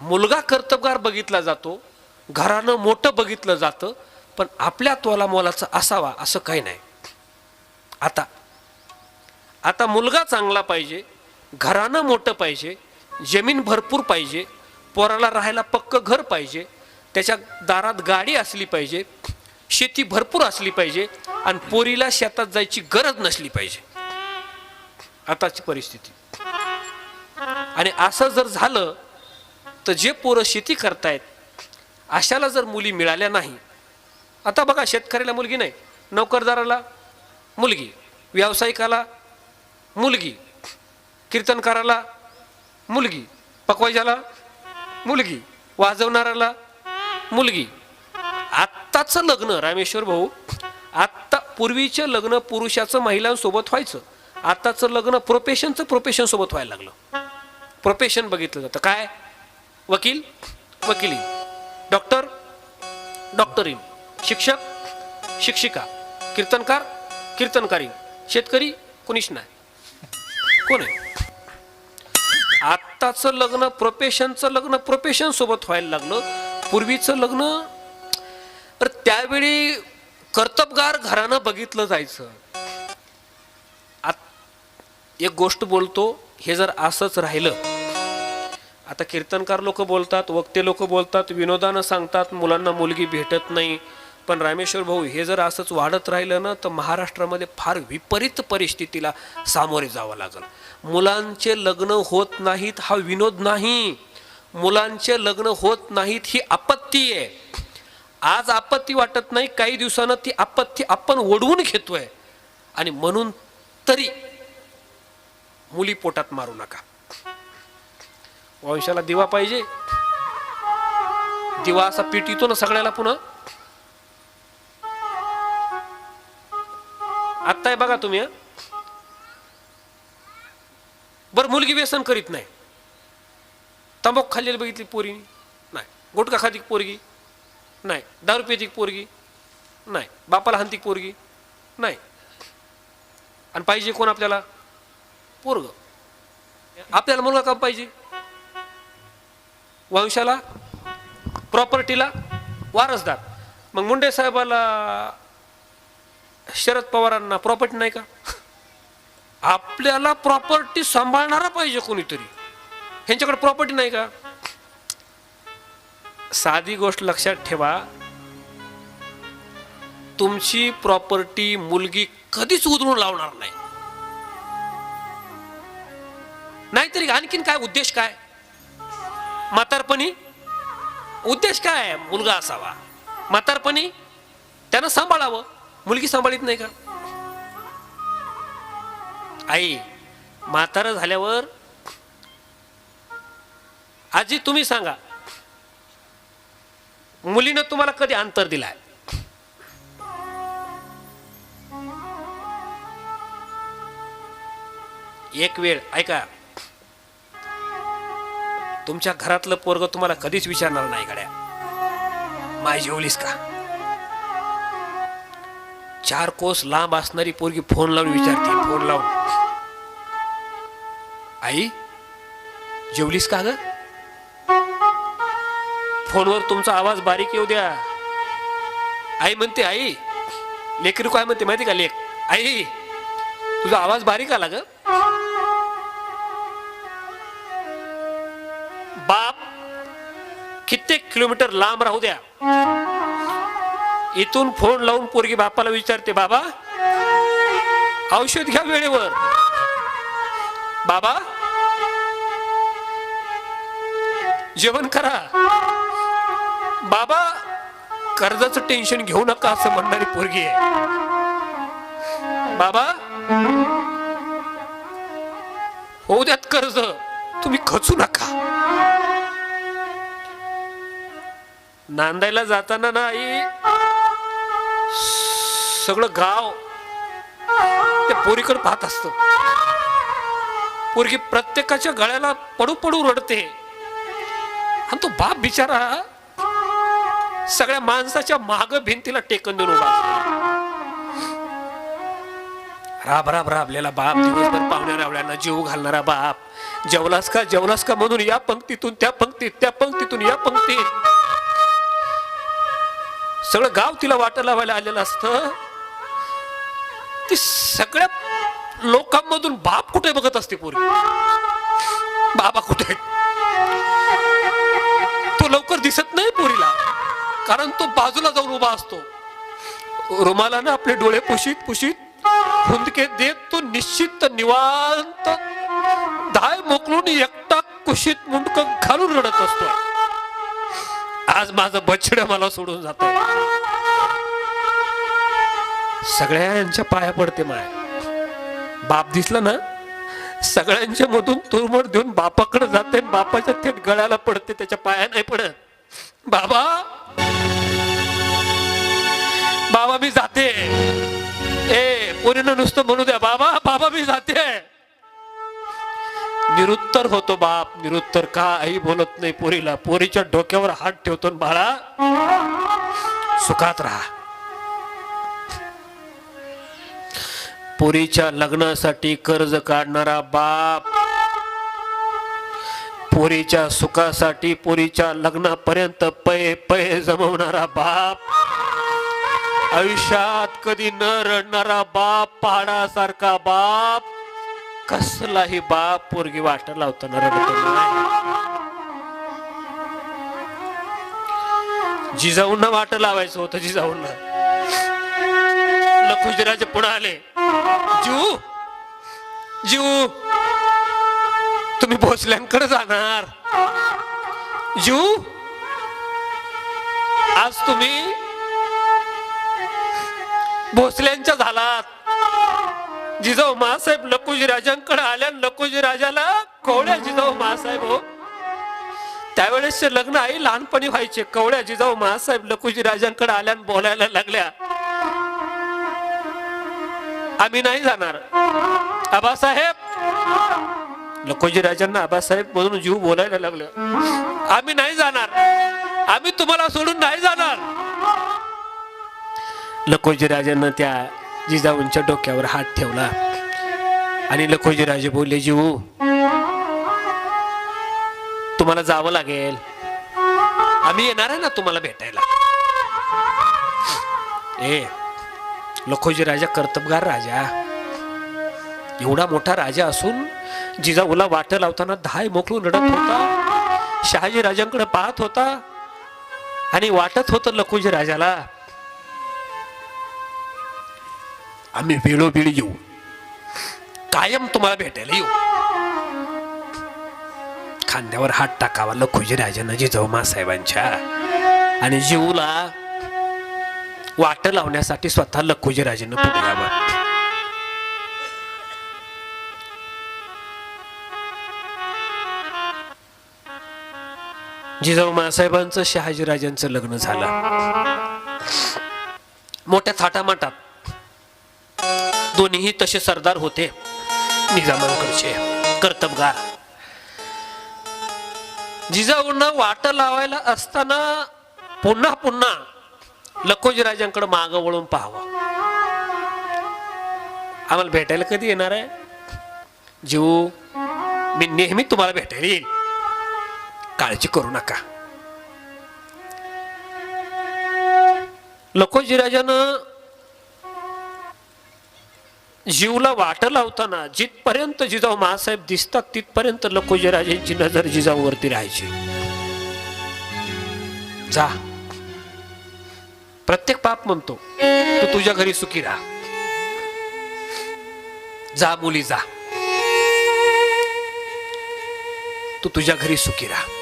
मुलगा कर्तबगार बघितला जातो घरानं मोठं बघितलं जातं पण आपल्या तोला मोलाचं असावा असं काही नाही. आता आता मुलगा चांगला पाहिजे घरानं मोठं पाहिजे जमीन भरपूर पाहिजे पोराला राहायला पक्क घर पाहिजे त्याच्या दारात गाडी असली पाहिजे शेती भरपूर असली पाहिजे आणि पोरीला शेतात जायची गरज नसली पाहिजे. आताची परिस्थिती. आणि असं जर झालं तर जे पोरं शेती करतायत अशाला जर मुली मिळाल्या नाही आता बघा शेतकऱ्याला मुलगी नाही नोकरदाराला मुलगी व्यावसायिकाला मुलगी कीर्तनकाराला मुलगी पकवायच्याला मुलगी वाजवणाऱ्याला मुलगी. आत्ताचं लग्न रामेश्वर भाऊ आत्ता पूर्वीचं लग्न पुरुषाचं महिलांसोबत व्हायचं आत्ताचं लग्न प्रोफेशनचं प्रोफेशनसोबत व्हायला लागलं. प्रोफेशन बघितलं जातं. काय? वकील वकिली. डॉक्टर डॉक्टरी शिक्षक शिक्षिका. कीर्तनकार कीर्तनकारी शेतकरी कोणीच नाही. कोण आहे? आत्ताचं लग्न प्रोफेशनचं लग्न प्रोफेशन सोबत व्हायला लागलं. पूर्वीचं लग्न तर त्यावेळी कर्तबगार घरानं बघितलं जायचं. आत- एक गोष्ट बोलतो हे जर असंच राहिलं आता कीर्तनकार लोक बोलतात वक्ते लोक बोलतात विनोदानं सांगतात मुलांना मुलगी भेटत नाही. पण रामेश्वर भाऊ हे जर असंच वाढत राहिलं ना तर महाराष्ट्रामध्ये फार विपरीत परिस्थितीला सामोरे जावं लागल. मुलांचे लग्न होत नाहीत हा विनोद नाही. मुलांचे लग्न होत नाहीत ही आपत्ती आहे. आज आपत्ती वाटत नाही काही दिवसानं ती आपत्ती आपण ओढवून घेतोय. आणि म्हणून तरी मुली पोटात मारू नका. वंशाला दिवा पाहिजे. दिवा असा पीठ येतो ना सगळ्याला पुन्हा. आत्ताय बघा तुम्ही बर मुलगी व्यसन करीत नाही. तंबाखू खाल्लेली बघितली पोरी नाही. गुटखा खाती पोरगी? नाही. दारू पिती पोरगी? नाही. बापाला हानती पोरगी? नाही. आणि पाहिजे कोण आपल्याला? पोरग. आपल्याला मुलगा का पाहिजे? वंशाला प्रॉपर्टीला वारसदार मग मुंडे साहेबाला शरद पवारांना प्रॉपर्टी नाही का? आपल्याला प्रॉपर्टी सांभाळणारा पाहिजे कोणीतरी. ह्यांच्याकडे प्रॉपर्टी नाही का? साधी गोष्ट लक्षात ठेवा. तुमची प्रॉपर्टी मुलगी कधीच उधळून लावणार नाही. नाहीतरी आणखीन काय उद्देश काय? म्हातारपणी? उद्देश काय आहे? मुलगा असावा. म्हातारपणी? त्यानं सांभाळावं. मुलगी सांभाळीत नाही का? आई म्हातारं झाल्यावर आजी तुम्ही सांगा. मुलीनं तुम्हाला कधी अंतर दिलाय? एक वेळ ऐका. तुमच्या घरातलं पोरग तुम्हाला कधीच विचारणार नाही गड्या. माय जेवलीस का? चार कोस लांब असणारी पोरगी फोन लावून विचारते फोन लावून. आई जेवलीस का ग? फोनवर तुमचा आवाज बारीक येऊ द्या. आई म्हणते आई लेकरू काय म्हणते माहिती का लेख आई तुझा आवाज बारीक आला ग. किलोमीटर लांब राहू द्या. इथून फोन लावून पोरगी बापाला विचारते बाबा औषध घ्या वेळेवर. बाबा जेवण करा. बाबा कर्जाचं टेन्शन घेऊ नका असं म्हणणारी पोरगी आहे. बाबा होऊ द्यात कर्ज तुम्ही खचू नका. नांदायला जाताना ना आई सगळं गाव त्या पोरीकडे पाहत असत. पोरगी प्रत्येकाच्या गळ्याला पडू पडू रडते. आणि तो बाप बिचारा सगळ्या माणसाच्या माग भिंतीला टेकन देऊन उभा राब राब राबलेला बाप दिवसभर पाहुण्या रावळ्यांना जीव घालणारा बाप. जेवलास का जेवलास का म्हणून या पंक्तीतून त्या पंक्तीत त्या पंक्तीतून या पंक्तीत. सगळं गाव तिला वाटा लावायला आलेलं असतं. ती सगळ्या लोकांमधून बाप कुठे बघत असते पोरी? बाबा कुठे तो लवकर दिसत नाही पोरीला. कारण तो बाजूला जाऊन उभा असतो. रुमालानं आपले डोळे पुशीत पुशीत हुंदके देत तो निश्चित निवांत धाय मोकलून एकटा कुशीत मुंडक घालून माझं बछड मला सोडून जात. सगळ्यांच्या पाया पडते माय. बाप दिसला ना सगळ्यांच्या मधून तुरमड देऊन बापाकडे जाते बापाच्या थेट गळ्याला पडते त्याच्या पाया नाही पडत. बाबा! बाबा मी जाते. ए पोरीनं नुसतं म्हणू द्या निरुत्तर होतो बाप. निरुत्तर का आई बोलत नाही पोरीला. पोरीच्या डोक्यावर हात ठेवतो बाळा. सुखात राहा. पोरीच्या लग्नासाठी कर्ज काढणारा बाप. पोरीच्या सुखासाठी पोरीच्या लग्नापर्यंत पय पय जमवणारा बाप. आयुष्यात कधी न रडणारा बाप पहाडासारखा बाप. कसलाही बाप पोरगी वाट लावताना रडतो जिजाऊंना वाट लावायचं होतं जिजाऊंना. लखुजराजे पुढे आले. जीव जीव तुम्ही भोसल्यांकडे जाणार. जीव आज तुम्ही भोसल्यांच्या झालात. जिजाऊ महासाहेब नकुजी राजांकडे आल्या. नकुजी राजाला कवड्या जिजाऊ महासाहेब हो. त्यावेळेसचे लग्न आई लहानपणी व्हायचे. कवड्या जिजाऊ महासाहेब लकुजी राजांकडे आल्या बोलायला लागल्या. आम्ही नाही जाणार. आबासाहेब! लकोजी राजांना आबासाहेब म्हणून जीव बोलायला लागलं. आम्ही नाही जाणार. आम्ही तुम्हाला सोडून नाही जाणार. लकोजी राजांना त्या जिजाऊंच्या डोक्यावर हात ठेवला. आणि लखोजीराजे बोलले जीऊ तुम्हाला जावं लागेल. आम्ही येणार आहे ना तुम्हाला भेटायला. ए लखोजी राजा कर्तबगार राजा. एवढा मोठा राजा असून जिजाऊला वाट लावताना धाय मोकळून रडत होता. शहाजी राजांकडे पाहत होता आणि वाटत होत लखोजी राजाला आम्ही वेळोवेळी येऊ. कायम तुम्हाला भेटायला येऊ. खांद्यावर हात टाकावा लखुजी राजांना जिजाऊ मासाहेबांच्या. आणि जीवला वाट लावण्यासाठी स्वतः लखुजी राजेनं पुढे यावं. जिजाऊ मासाहेबांचं शहाजीराजांचं लग्न झालं. मोठ्या थाटामाटात दोन्हीही तसे सरदार होते. निजामांकडचे कर्तबगार. जिजाऊंना वाट लावायला असताना पुन्हा पुन्हा लखोजीराजांकडे माग वळून पाहावं. आम्हाला भेटायला कधी येणार आहे? जीव मी नेहमी तुम्हाला भेटायला येईल काळजी करू नका. लखोजीराजानं जीवला वाट लावताना जिथपर्यंत जिजाऊ महासाहेब दिसतात तिथपर्यंत लखोजी राजांची नजर जिजाऊवरती राहायची. जा. प्रत्येक पाप म्हणतो तू तुझ्या घरी सुखी राहा. जा मुली जा. तू तुझ्या घरी सुखी राहा.